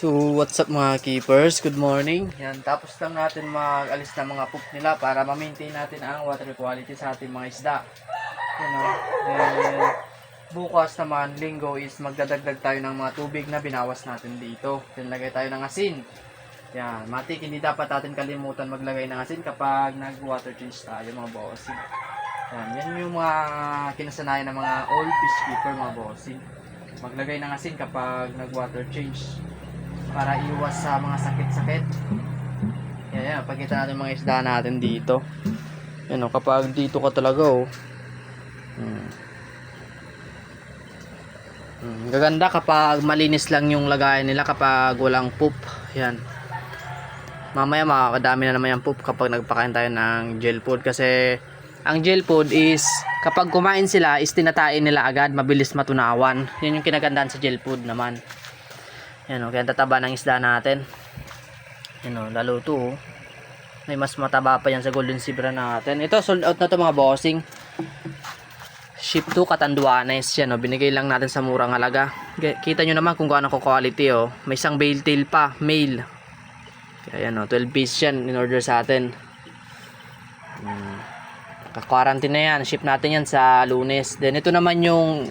So, what's up mga keepers? Good morning. Yan, tapos lang natin mag-alis ng mga poop nila para ma-maintain natin ang water quality sa ating mga isda. You know, then, bukas naman, linggo is magdadagdag tayo ng mga tubig na binawas natin dito. Then, lagay tayo ng asin. Yan, matik, hindi dapat natin kalimutan maglagay ng asin kapag nag-water change tayo mga bossing. Yan, yan yung mga kinasanayan ng mga old fish keeper mga bossing. Maglagay ng asin kapag nag-water change para iwas sa mga sakit-sakit. Yan, yan. Pagkita natin mga isda natin dito. Yan o, kapag dito ka talaga o. Hmm. Hmm, gaganda kapag malinis lang yung lagayan nila kapag walang poop. Yan. Mamaya makakadami na naman yung poop kapag nagpakain tayo ng gel food kasi ang gel food is kapag kumain sila is tinatain nila agad mabilis matunawan. Yan yung kinagandaan sa gel food naman. Yan o, kaya ang tataba ng isda natin. Yan o, lalo to oh. May mas mataba pa yan sa golden zebra natin. Ito, sold out na to mga bossing. Ship to Catanduanes yan o. Binigay lang natin sa murang halaga. Kita nyo naman kung gaano ko quality o. May isang bale tail pa, male. Kaya yan o, 12 piece yan in order sa atin. Hmm. Ka-quarantine na yan. Ship natin yan sa lunes. Then ito naman yung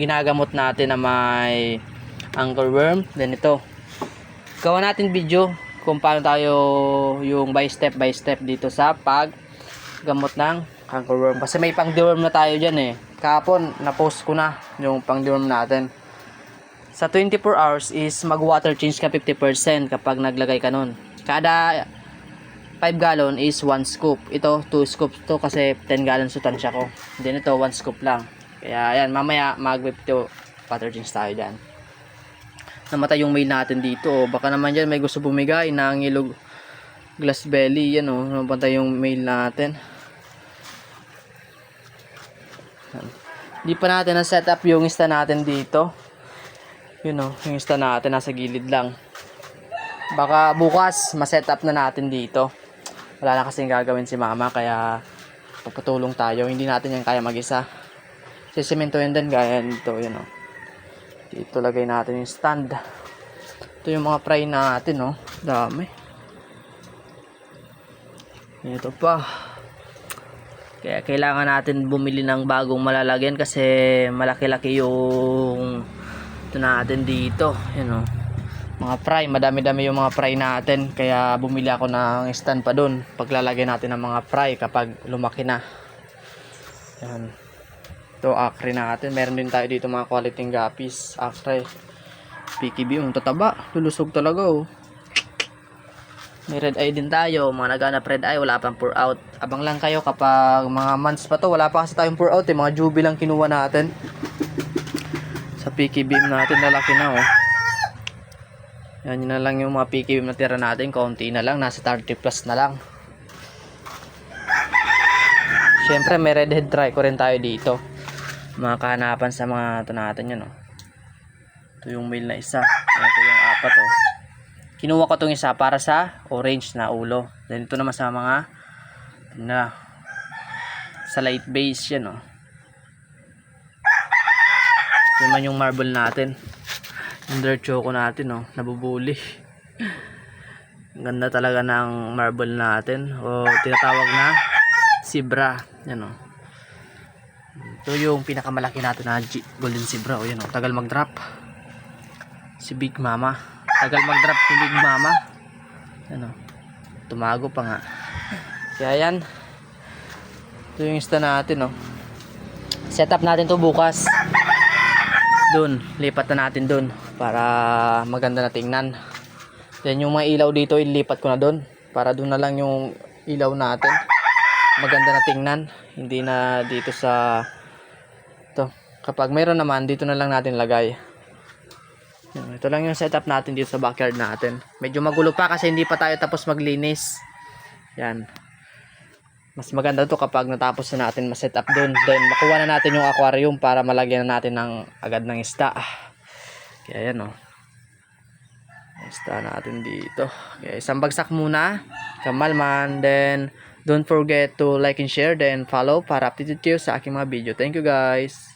ginagamot natin na may anchorworm. Then ito. Gawa natin video kung paano tayo yung by step by step dito sa pag gamot ng anchorworm. Kasi may pang deworm na tayo dyan eh. Kahapon, na-post ko na yung pang deworm natin. Sa 24 hours is mag-water change ka 50% kapag naglagay ka nun. Kada 5 gallon is 1 scoop. Ito, 2 scoops to kasi 10 gallon sutansya ko. Then ito, 1 scoop lang. Kaya yan, mamaya mag-50 water change tayo dyan namatay yung mail natin dito. oh. Baka naman dyan may gusto bumigay ng glass belly. Yan o, oh, namatay yung mail natin. Hindi pa natin na-set up yung ista natin dito. Yun o, yung ista natin nasa gilid lang. Baka bukas ma-set up na natin dito. Wala na kasing gagawin si mama kaya papatulong tayo. Hindi natin yan kaya mag-isa. Sisimentohin din gaya nito. Yun o. Dito lagay natin yung stand. Ito yung mga fry natin, no? Dami. Ito pa. Kaya kailangan natin bumili ng bagong malalagyan kasi malaki-laki yung ito natin dito. Yan, no? Mga fry. Madami-dami yung mga fry natin. Kaya bumili ako ng stand pa dun. Paglalagay natin ng mga fry kapag lumaki na. Yan. Ito, acre natin. Meron din tayo dito mga quality gapis. Acre. PKB yung tataba. Lulusog talaga oh. May red eye din tayo. Mga naganap red eye. Wala pang pour out. Abang lang kayo kapag mga months pa to. Wala pa kasi tayong pour out eh. Mga jubi lang kinuha natin. Sa PK beam natin lalaki na oh. Yan yun na lang yung mga PK beam na tira natin. Konti na lang. Nasa 30 plus na lang. Siyempre may red head try ko rin tayo dito mga kahanapan sa mga ito natin yun, oh. Ito yung male na isa. Ito yung apat, oh. Kinuha ko itong isa para sa orange na ulo. Then ito naman sa mga na sa light base yan, oh. Ito naman yung marble natin. Yung dirt choco natin, oh. Nabubuli. Ganda talaga ng marble natin. O tinatawag na zebra. Yan, oh. Ito yung pinakamalaki natin na golden zebra. O yan o, tagal mag-drop. Si Big Mama. Tagal mag-drop si Big Mama. Yan o. Tumago pa nga. Kaya yan. Ito yung ista natin o. Set up natin to bukas. Dun. Lipat na natin dun. Para maganda na tingnan. Then yung mga ilaw dito, ilipat ko na dun. Para dun na lang yung ilaw natin maganda na tingnan hindi na dito sa kapag mayroon naman dito na lang natin lagay ito lang yung setup natin dito sa backyard natin medyo magulo pa kasi hindi pa tayo tapos maglinis yan mas maganda to kapag natapos na natin ma-set up dun then makuha na natin yung aquarium para malagyan na natin ng agad ng isda kaya yan o oh. Isda natin dito. Okay, isang bagsak muna. Kamalman. Then, don't forget to like and share. Then, follow para updated kayo sa aking mga video. Thank you guys.